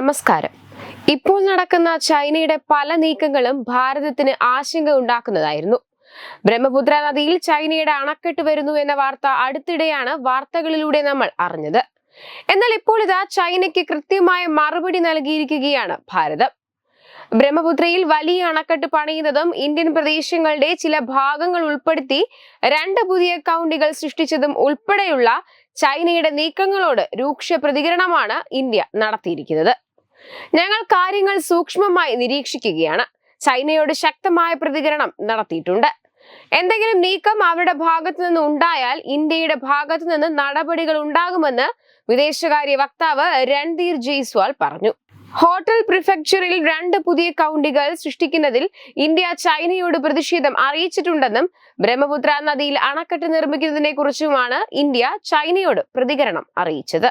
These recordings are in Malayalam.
നമസ്കാരം. ഇപ്പോൾ നടക്കുന്ന ചൈനയുടെ പല നീക്കങ്ങളും ഭാരതത്തിന് ആശങ്ക ഉണ്ടാക്കുന്നതായിരുന്നു. ബ്രഹ്മപുത്ര നദിയിൽ ചൈനയുടെ അണക്കെട്ട് വരുന്നു എന്ന വാർത്ത അടുത്തിടെയാണ് വാർത്തകളിലൂടെ നമ്മൾ അറിഞ്ഞത്. എന്നാൽ ഇപ്പോൾ ഇതാ ചൈനയ്ക്ക് കൃത്യമായ മറുപടി നൽകിയിരിക്കുകയാണ് ഭാരതം. ബ്രഹ്മപുത്രയിൽ വലിയ അണക്കെട്ട് പണിയുന്നതും ഇന്ത്യൻ പ്രദേശങ്ങളുടെ ചില ഭാഗങ്ങൾ ഉൾപ്പെടുത്തി രണ്ട് പുതിയ കൗണ്ടികൾ സൃഷ്ടിച്ചതും ഉൾപ്പെടെയുള്ള ചൈനയുടെ നീക്കങ്ങളോട് രൂക്ഷ പ്രതികരണമാണ് ഇന്ത്യ നടത്തിയിരിക്കുന്നത്. ഞങ്ങൾ കാര്യങ്ങൾ സൂക്ഷ്മമായി നിരീക്ഷിക്കുകയാണ്. ചൈനയോട് ശക്തമായ പ്രതികരണം നടത്തിയിട്ടുണ്ട്. എന്തെങ്കിലും നീക്കം അവരുടെ ഭാഗത്തു നിന്ന് ഉണ്ടായാൽ ഇന്ത്യയുടെ ഭാഗത്തു നിന്ന് നടപടികൾ ഉണ്ടാകുമെന്ന് വിദേശകാര്യ വക്താവ് രൺധീർ ജയ്സ്വാൾ പറഞ്ഞു. ഹോട്ടൽ പ്രിഫെക്ചറിൽ രണ്ട് പുതിയ കൗണ്ടികൾ സൃഷ്ടിക്കുന്നതിൽ ഇന്ത്യ ചൈനയോട് പ്രതിഷേധം അറിയിച്ചിട്ടുണ്ടെന്നും ബ്രഹ്മപുത്ര നദിയിൽ അണക്കെട്ട് നിർമ്മിക്കുന്നതിനെ കുറിച്ചുമാണ് ഇന്ത്യ ചൈനയോട് പ്രതികരണം അറിയിച്ചത്.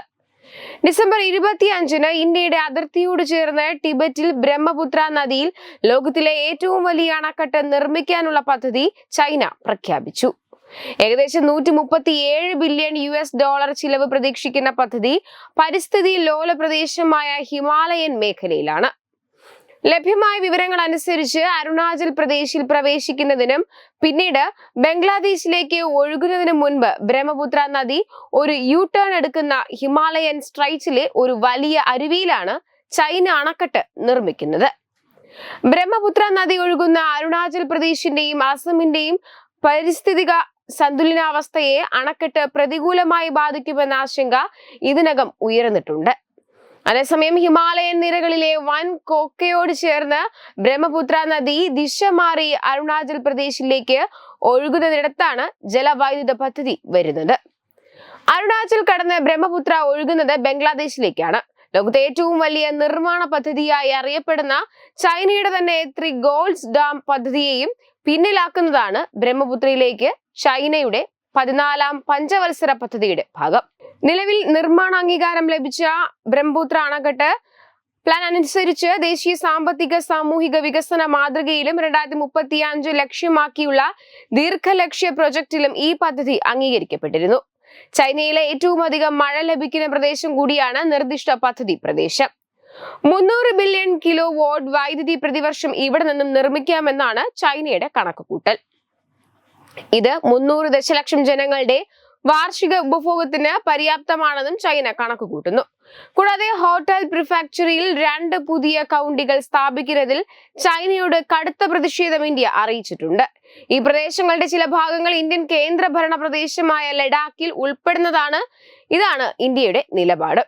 ഡിസംബർ ഇരുപത്തിയഞ്ചിന് ഇന്ത്യയുടെ അതിർത്തിയോട് ചേർന്ന് ടിബറ്റിൽ ബ്രഹ്മപുത്ര നദിയിൽ ലോകത്തിലെ ഏറ്റവും വലിയ അണക്കെട്ട് നിർമ്മിക്കാനുള്ള പദ്ധതി ചൈന പ്രഖ്യാപിച്ചു. ഏകദേശം നൂറ്റി മുപ്പത്തി ഏഴ് ബില്യൺ യു എസ് ഡോളർ ചിലവ് പ്രതീക്ഷിക്കുന്ന പദ്ധതി പരിസ്ഥിതി ലോല പ്രദേശമായ ഹിമാലയൻ മേഖലയിലാണ്. ലഭ്യമായ വിവരങ്ങൾ അനുസരിച്ച് അരുണാചൽ പ്രദേശിൽ പ്രവേശിക്കുന്നതിനും പിന്നീട് ബംഗ്ലാദേശിലേക്ക് ഒഴുകുന്നതിനു മുൻപ് ബ്രഹ്മപുത്ര നദി ഒരു യു ടേൺ എടുക്കുന്ന ഹിമാലയൻ സ്ട്രൈറ്റിലെ ഒരു വലിയ അരുവിയിലാണ് ചൈന അണക്കെട്ട് നിർമ്മിക്കുന്നത്. ബ്രഹ്മപുത്ര നദി ഒഴുകുന്ന അരുണാചൽ പ്രദേശിന്റെയും അസമിന്റെയും പരിസ്ഥിതിക സന്തുലിനാവസ്ഥയെ അണക്കെട്ട് പ്രതികൂലമായി ബാധിക്കുമെന്ന ആശങ്ക ഇതിനകം ഉയർന്നിട്ടുണ്ട്. അതേസമയം ഹിമാലയൻ നിരകളിലെ വൻ കൊക്കയോട് ചേർന്ന് ബ്രഹ്മപുത്ര നദി ദിശ മാറി അരുണാചൽ പ്രദേശിലേക്ക് ഒഴുകുന്നതിടത്താണ് ജലവൈദ്യുത പദ്ധതി വരുന്നത്. അരുണാചൽ കടന്ന് ബ്രഹ്മപുത്ര ഒഴുകുന്നത് ബംഗ്ലാദേശിലേക്കാണ്. ലോകത്തെ ഏറ്റവും വലിയ നിർമ്മാണ പദ്ധതിയായി അറിയപ്പെടുന്ന ചൈനയുടെ തന്നെ ത്രി ഗോൾസ് ഡാം പദ്ധതിയെയും പിന്നിലാക്കുന്നതാണ് ബ്രഹ്മപുത്രയിലേക്ക് ചൈനയുടെ പതിനാലാം പഞ്ചവത്സര പദ്ധതിയുടെ ഭാഗം. നിലവിൽ നിർമ്മാണ അംഗീകാരം ലഭിച്ച ബ്രഹ്മപുത്ര അണക്കെട്ട് പ്ലാൻ അനുസരിച്ച് ദേശീയ സാമ്പത്തിക സാമൂഹിക വികസന മാതൃകയിലും രണ്ടായിരത്തി മുപ്പത്തി അഞ്ച് ലക്ഷ്യമാക്കിയുള്ള ദീർഘലക്ഷ്യ പ്രൊജക്ടിലും ഈ പദ്ധതി അംഗീകരിക്കപ്പെട്ടിരുന്നു. ചൈനയിലെ ഏറ്റവും അധികം മഴ ലഭിക്കുന്ന പ്രദേശം കൂടിയാണ് നിർദ്ദിഷ്ട പദ്ധതി പ്രദേശം. മുന്നൂറ് ബില്യൺ കിലോ വോട്ട് വൈദ്യുതി പ്രതിവർഷം ഇവിടെ നിന്നും നിർമ്മിക്കാമെന്നാണ് ചൈനയുടെ കണക്കുകൂട്ടൽ. ഇത് മുന്നൂറ് ദശലക്ഷം ജനങ്ങളുടെ വാർഷിക ഉപഭോഗത്തിന് പര്യാപ്തമാണെന്നും ചൈന കണക്ക് കൂട്ടുന്നു കൂടാതെ ഹോട്ടൽ പ്രിഫാക്ചറിയിൽ രണ്ട് പുതിയ കൗണ്ടികൾ സ്ഥാപിക്കുന്നതിൽ ചൈനയോട് കടുത്ത പ്രതിഷേധം ഇന്ത്യ അറിയിച്ചിട്ടുണ്ട്. ഈ പ്രദേശങ്ങളുടെ ചില ഭാഗങ്ങൾ ഇന്ത്യൻ കേന്ദ്രഭരണ പ്രദേശമായ ലഡാക്കിൽ ഉൾപ്പെടുന്നതാണ്. ഇതാണ് ഇന്ത്യയുടെ നിലപാട്.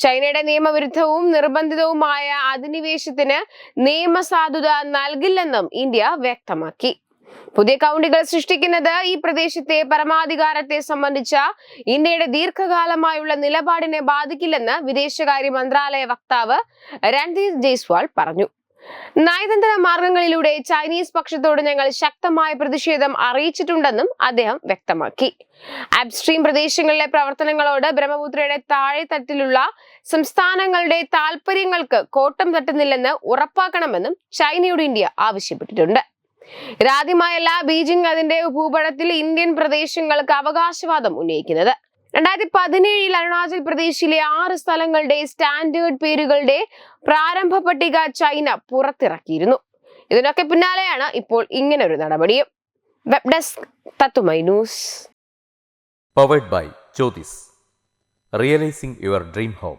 ചൈനയുടെ നിയമവിരുദ്ധവും നിർബന്ധിതവുമായ അധിനിവേശത്തിന് നിയമസാധുത നൽകില്ലെന്നും ഇന്ത്യ വ്യക്തമാക്കി. പുതിയ കൗണ്ടികൾ സൃഷ്ടിക്കുന്നത് ഈ പ്രദേശത്തെ പരമാധികാരത്തെ സംബന്ധിച്ച ഇന്ത്യയുടെ ദീർഘകാലമായുള്ള നിലപാടിനെ ബാധിക്കില്ലെന്ന് വിദേശകാര്യ മന്ത്രാലയ വക്താവ് രൺധീർ ജയ്സ്വാൾ പറഞ്ഞു. നയതന്ത്ര മാർഗങ്ങളിലൂടെ ചൈനീസ് പക്ഷത്തോട് ഞങ്ങൾ ശക്തമായ പ്രതിഷേധം അറിയിച്ചിട്ടുണ്ടെന്നും അദ്ദേഹം വ്യക്തമാക്കി. അബ്സ്ട്രീം പ്രദേശങ്ങളിലെ പ്രവർത്തനങ്ങളോട് ബ്രഹ്മപുത്രയുടെ താഴെ തട്ടിലുള്ള സംസ്ഥാനങ്ങളുടെ താൽപര്യങ്ങൾക്ക് കോട്ടം തട്ടുന്നില്ലെന്ന് ഉറപ്പാക്കണമെന്നും ചൈനയോട് ഇന്ത്യ ആവശ്യപ്പെട്ടിട്ടുണ്ട്. ഇതാദ്യമായല്ല ബീജിംഗ് അതിന്റെ ഭൂപടത്തിൽ ഇന്ത്യൻ പ്രദേശങ്ങൾക്ക് അവകാശവാദം ഉന്നയിക്കുന്നത്. രണ്ടായിരത്തി പതിനേഴിൽ അരുണാചൽ പ്രദേശിലെ ആറ് സ്ഥലങ്ങളുടെ സ്റ്റാൻഡേർഡ് പേരുകളുടെ പ്രാരംഭ പട്ടിക ചൈന പുറത്തിറക്കിയിരുന്നു. ഇതിനൊക്കെ പിന്നാലെയാണ് ഇപ്പോൾ ഇങ്ങനെ ഒരു നടപടിയും. വെബ് ഡെസ്ക് തത്തുമൈ news. Powered by Jyothis realising your dream home